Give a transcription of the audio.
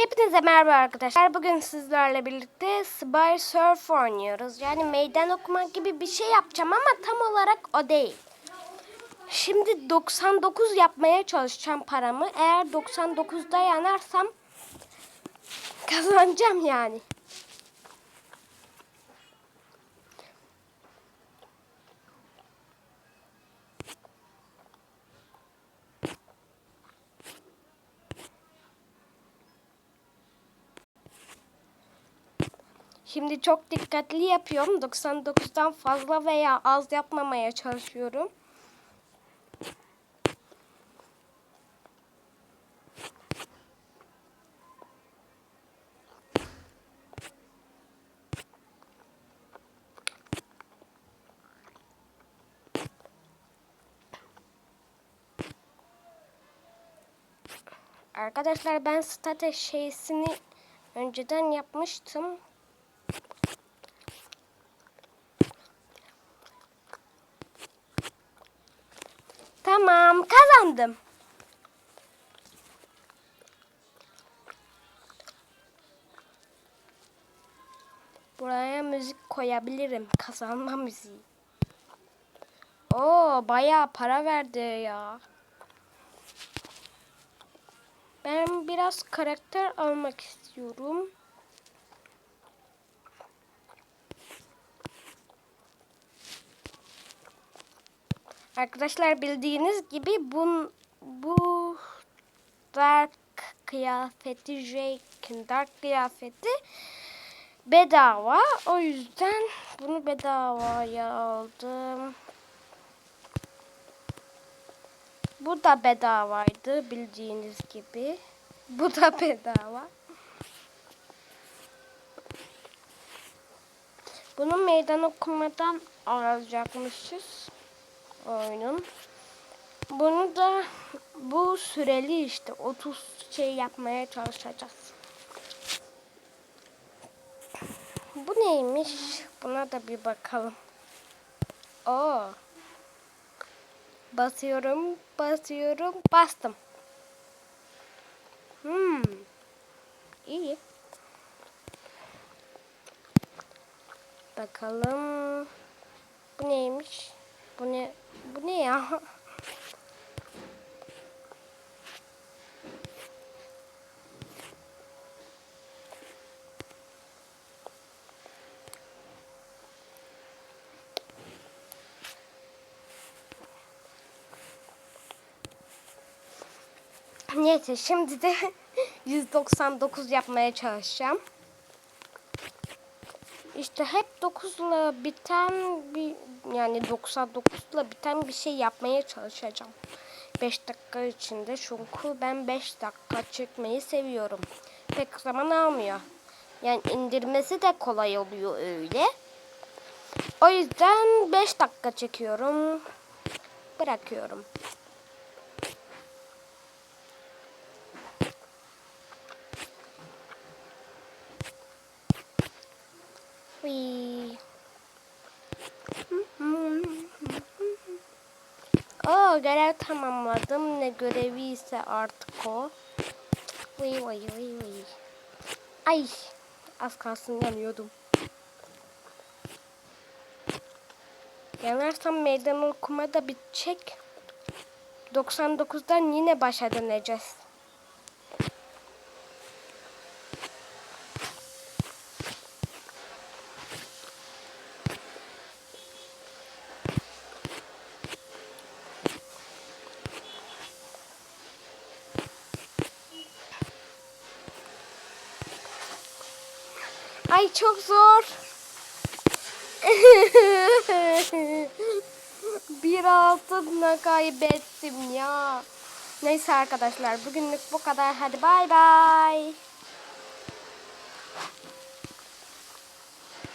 Hepinize merhaba arkadaşlar. Bugün sizlerle birlikte Spy Surf oynuyoruz. Yani meydan okuma gibi bir şey yapacağım ama tam olarak o değil. Şimdi 99 yapmaya çalışacağım paramı. Eğer 99'da yanarsam kazanacağım yani. Şimdi çok dikkatli yapıyorum. 99'dan fazla veya az yapmamaya çalışıyorum. Arkadaşlar ben state şeysini önceden yapmıştım. Tamam kazandım. Buraya müzik koyabilirim. Kazanma müziği. Oo bayağı para verdi ya. Ben biraz karakter almak istiyorum. Arkadaşlar bildiğiniz gibi bu bu dark kıyafeti Jake'in dark kıyafeti bedava. O yüzden bunu bedavaya aldım. Bu da bedavaydı bildiğiniz gibi. Bu da bedava. Bunu meydan okumadan alacakmışız oyunun. Bunu da bu süreli işte 30 şey yapmaya çalışacağız. Bu neymiş? Buna da bir bakalım. Oo. Basıyorum, basıyorum, bastım. Hmm. İyi. Bakalım. Bu neymiş? Bu ne? Bu ne ya? Neyse şimdi de 199 yapmaya çalışacağım. İşte hep 9 ile biten bir yani 99 ile biten bir şey yapmaya çalışacağım. 5 dakika içinde çünkü ben 5 dakika çekmeyi seviyorum. Pek zaman almıyor. Yani indirmesi de kolay oluyor öyle. O yüzden 5 dakika çekiyorum. Bırakıyorum. Oo görev tamamladım. Ne görevi ise artık o. Vıy vıy vıy vıy. Ay az kalsın yanıyordum. Yanarsam meydan okuma da bitecek. 99'dan yine başa döneceğiz. Ay çok zor. Bir altınla kaybettim ya. Neyse arkadaşlar bugünlük bu kadar. Hadi bay bay.